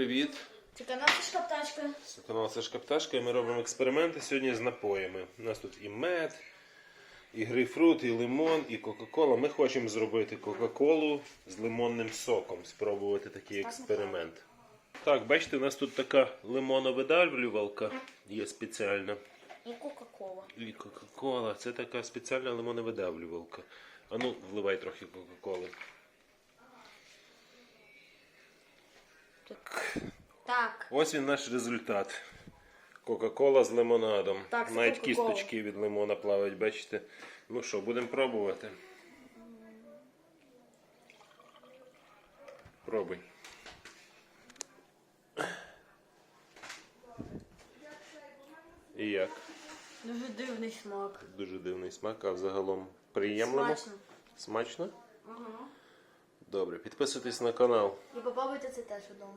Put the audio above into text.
привіт! Це канапочка птачка. Це канал Сашка Пташка і ми робимо експерименти сьогодні з напоями. У нас тут і мед, і грейпфрут, і лимон, і Кока-Кола. Ми хочемо зробити Кока-Колу з лимонним соком, спробувати такий експеримент. Так, бачите, у нас тут така лимоновидавлювалка є спеціальна. І Кока-Кола. І Кока-Кола. Це така спеціальна лимоновидавлювалка. А ну, вливай трохи Кока-Коли. Так. Ось він наш результат. Кока-кола з лимонадом. Так, Навіть кісточки від лимона плавають, бачите. Ну що, будемо пробувати. Пробуй. І як? Дуже дивний смак. Дуже дивний смак, а взагалом приємно. Смачно. Смачно? Ага. Добре, підписуйтесь на канал. І попробуйте це теж вдома.